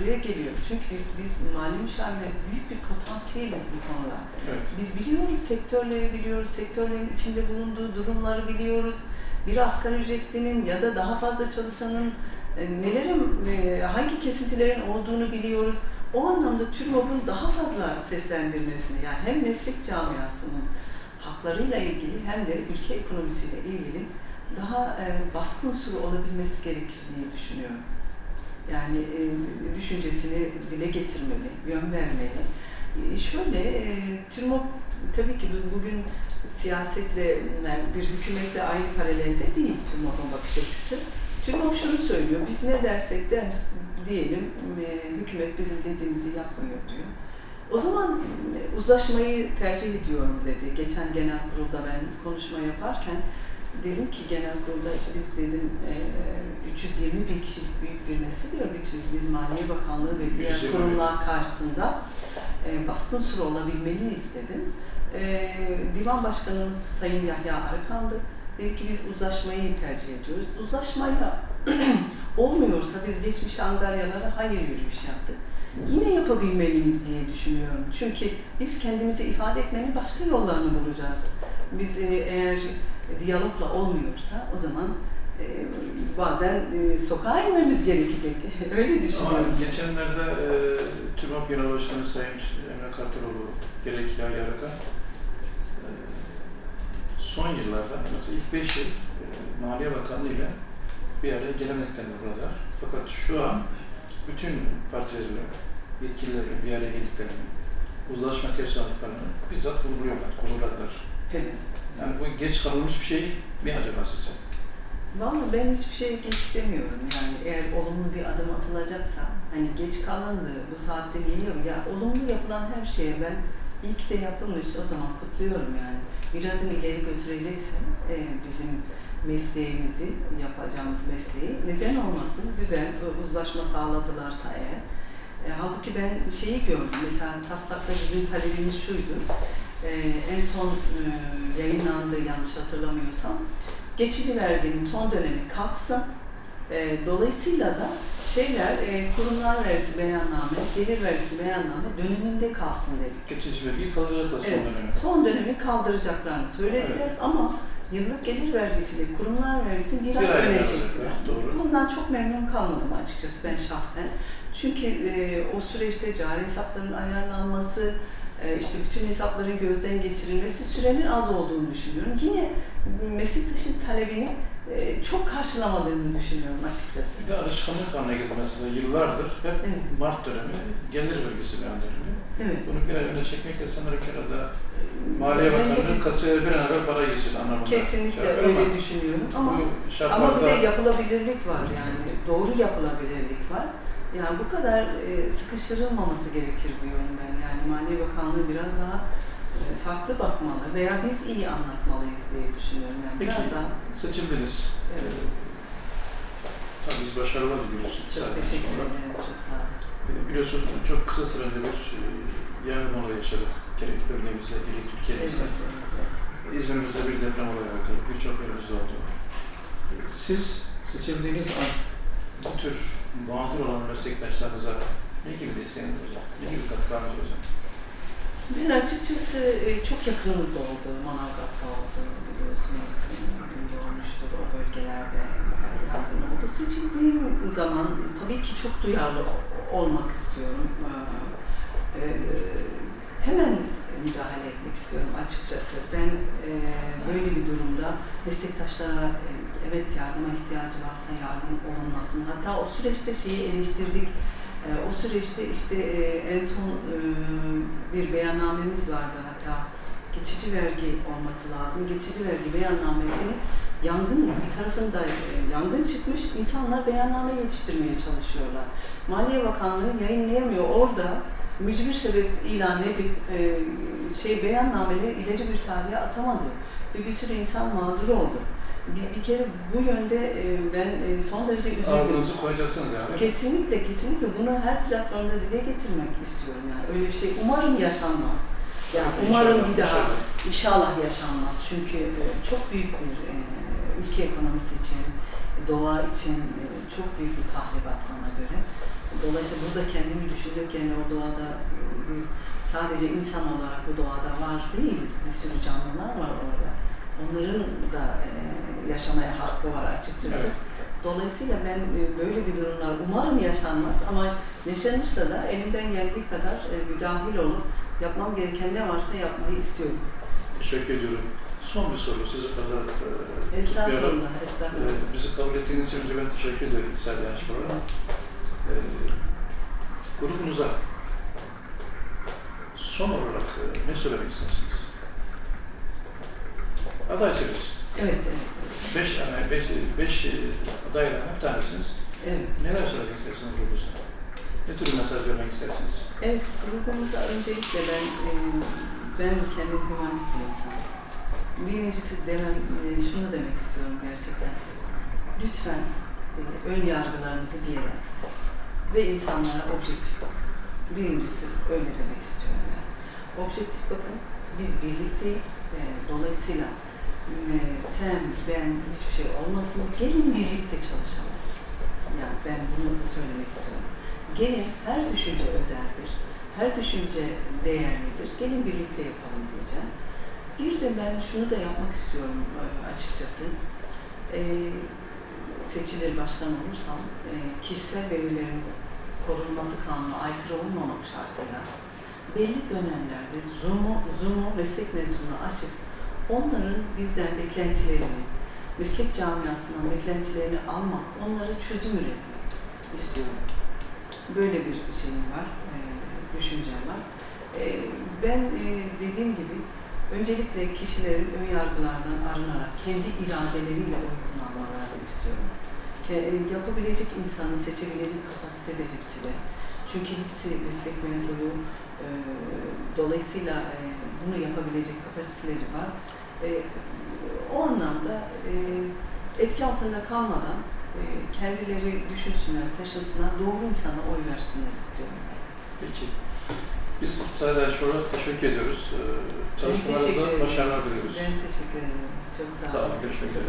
buraya geliyor. Çünkü biz biz mali müşavirler büyük bir potansiyeliz bu konuda. Evet. Biz biliyoruz, sektörleri biliyoruz, sektörlerin içinde bulunduğu durumları biliyoruz. Bir asgari ücretlinin ya da daha fazla çalışanın e, nelerin, e, hangi kesintilerin olduğunu biliyoruz. O anlamda TÜRMOB'un daha fazla seslendirmesini, yani hem meslek camiasının haklarıyla ilgili hem de ülke ekonomisiyle ilgili daha e, baskın unsuru olabilmesi gerekir diye düşünüyorum. Yani e, düşüncesini dile getirmeli, yön vermeli. E, şöyle, e, TÜRMOB tabii ki bu- bugün siyasetle, yani bir hükümetle aynı paralelde değil TÜRMOB'un bakış açısı. TÜRMOB şunu söylüyor, biz ne dersek deriz, diyelim e, hükümet bizim dediğimizi yapmıyor diyor. O zaman e, uzlaşmayı tercih ediyorum dedi. Geçen genel kurulda ben konuşma yaparken dedim ki genel kurulda işte biz dedim e, 320 bin kişilik büyük bir mesele örgütüyüz. Biz Maliye Bakanlığı ve diğer 120 bin. kurumlar karşısında e, baskın unsuru olabilmeliyiz dedim. E, Divan Başkanımız Sayın Yahya Arıkan'dı. Dedi ki biz uzlaşmayı tercih ediyoruz. Uzlaşmayla olmuyorsa biz geçmiş Angaryalara hayır yürüyüş yaptık. Yine yapabilmeliyiz diye düşünüyorum. Çünkü biz kendimizi ifade etmenin başka yollarını bulacağız. Biz e, eğer diyalogla olmuyorsa o zaman e, bazen e, sokağa inmemiz gerekecek. Öyle Ama düşünüyorum. geçenlerde e, TÜRMOP Genel Başkanı Sayın Emre Kartaroğlu gerek Hilal Yaraka e, son yıllarda mesela ilk 5 yıl e, Maliye Bakanlığı ile bir araya gelemediklerini burada. Fakat şu an bütün partilerin yetkililerin bir araya geldiklerini, uzlaşma teşkilatlarını bizzat vurguluyorlar, vurguladılar. Evet. Yani bu geç kalınmış bir şey mi acaba sizce? Vallahi ben hiçbir şey geç demiyorum. Yani eğer olumlu bir adım atılacaksa hani geç kalındı bu saatte geliyor ya olumlu yapılan her şeye ben iyi ki de yapılmış o zaman kutluyorum yani. Bir adım ileri götürecekse e, bizim mesleğimizi yapacağımız mesleği neden olmasın? Güzel uzlaşma sağladılarsa eğer. E, halbuki ben şeyi gördüm mesela taslakta bizim talebimiz şuydu e, en son e, yayınlandı yanlış hatırlamıyorsam geçici verginin son dönemi kalksın. E, dolayısıyla da şeyler, e, kurumlar vergisi beyanname, gelir vergisi beyanname döneminde kalsın dedik. Geçici vergiyi kaldıracaklar son Evet, dönemi. son dönemi kaldıracaklarını söylediler Evet. ama yıllık gelir vergisiyle kurumlar vergisini bir, Bir ay öne çektiler. doğru. Bundan çok memnun kalmadım açıkçası ben şahsen. Çünkü e, o süreçte cari hesapların ayarlanması, işte bütün hesapların gözden geçirilmesi sürenin az olduğunu düşünüyorum. Yine meslektaşın talebini e, çok karşılamalarını düşünüyorum açıkçası. Bir de alışkanlık haline geldi mesela yıllardır hep Evet. Mart dönemi gelir vergisi beyanlarını. Evet. Bunu bir ay öne çekmekle sanırım ki arada Maliye Bakanı'nın kasaya bir an evvel para gitsin anlamında. kesinlikle Şey öyle ama düşünüyorum ama Ama bir de yapılabilirlik var yani. Doğru yapılabilirlik var. Yani bu kadar e, sıkıştırılmaması gerekir diyorum ben. Yani Maliye Bakanlığı biraz daha e, farklı bakmalı veya biz iyi anlatmalıyız diye düşünüyorum. Yani Peki. biraz daha seçildiniz. Evet. Tabii biz başarılar diliyoruz. çok teşekkür sonra. ederim. Çok sağ olun. Biliyorsunuz çok kısa sürede bir e, yangın olayı yaşadık. Gerek bölgemizde, gerek Türkiye'mizde. evet, evet. İzmir'imizde bir deprem olayı oldu. Birçok yerimizde oldu. Siz seçildiğiniz an bu tür mağdur olan meslektaşlarınıza ne gibi desteğiniz olacak? Ne gibi katkılarınız olacak? Ben açıkçası e, çok yakınımızda oldu. Manavgat'ta oldu biliyorsunuz. Günde olmuştur o bölgelerde yazın oldu. Seçildiğim zaman tabii ki çok duyarlı olmak istiyorum. E, e, hemen müdahale etmek istiyorum açıkçası. Ben e, böyle bir durumda meslektaşlara e, evet yardıma ihtiyacı varsa yardım olunmasını hatta o süreçte şeyi eleştirdik. E, o süreçte işte e, en son e, bir beyannamemiz vardı hatta geçici vergi olması lazım. Geçici vergi beyannamesini yangın bir tarafında e, yangın çıkmış insanlar beyanname yetiştirmeye çalışıyorlar. Maliye Bakanlığı yayınlayamıyor. Orada mücbir sebep ilan edip e, şey beyannameleri ileri bir tarihe atamadı ve bir sürü insan mağdur oldu. Bir, bir kere bu yönde e, ben e, son derece üzüldüm. Ağzınızı koyacaksınız yani. Kesinlikle, kesinlikle bunu her platformda dile getirmek istiyorum yani. Öyle bir şey umarım yaşanmaz. Yani umarım İnşallah, bir daha inşallah. inşallah yaşanmaz. Çünkü e, çok büyük bir e, ülke ekonomisi için, doğa için e, çok büyük bir tahribat bana göre. Dolayısıyla burada kendimi düşünürken o doğada biz sadece insan olarak bu doğada var değiliz. Bir sürü canlılar var orada. Onların da e, yaşamaya hakkı var açıkçası. Evet. Dolayısıyla ben e, böyle bir durumlar umarım yaşanmaz ama yaşanırsa da elimden geldiği kadar e, müdahil olup yapmam gereken ne varsa yapmayı istiyorum. Teşekkür ediyorum. Son bir soru. Sizi fazla. Estağfurullah, estağfurullah. bizi kabul ettiğiniz için ben teşekkür ederim İktisat Diaspor'a. E, grubunuza son olarak e, ne söylemek istersiniz? Adaysınız. Evet, evet, Beş, yani beş, beş e, adaylardan bir tanesiniz. evet. Neler söylemek istersiniz grubunuza? Ne tür mesaj vermek istersiniz? Evet, grubumuza öncelikle ben, e, ben kendim hümanist bir insanım. Birincisi demem, e, şunu demek istiyorum gerçekten. Lütfen e, ön yargılarınızı bir yere atın. Ve insanlara objektif bakın. Birincisi öyle demek istiyorum yani. Objektif bakın, biz birlikteyiz. E, dolayısıyla e, sen, ben, hiçbir şey olmasın. Gelin birlikte çalışalım. Yani ben bunu söylemek istiyorum. Gelin her düşünce özeldir. Her düşünce değerlidir. Gelin birlikte yapalım diyeceğim. Bir de ben şunu da yapmak istiyorum e, açıkçası. E, seçilir başkan olursam e, kişisel verilerin korunması kanunu aykırı olmamak şartıyla belli dönemlerde Zoom'u, Zoom'u meslek mensubuna açıp onların bizden beklentilerini, meslek camiasından beklentilerini almak, onlara çözüm üretmek istiyorum. Böyle bir şeyim var, e, düşüncem var. E, ben e, dediğim gibi öncelikle kişilerin ön yargılardan arınarak kendi iradeleriyle oy istiyorum. E, yapabilecek insanı seçebilecek kapasitede hepsi de. Çünkü hepsi meslek mensubu, e, dolayısıyla e, bunu yapabilecek kapasiteleri var. E, o anlamda e, etki altında kalmadan e, kendileri düşünsünler, taşınsınlar, doğru insana oy versinler istiyorum. Peki. Biz İktisat Diaspor'a teşekkür ediyoruz. E, Çalışmalarınızda ederim. başarılar diliyoruz. Ben teşekkür ederim. Çok sağ olun. Sağ olun, görüşmek üzere.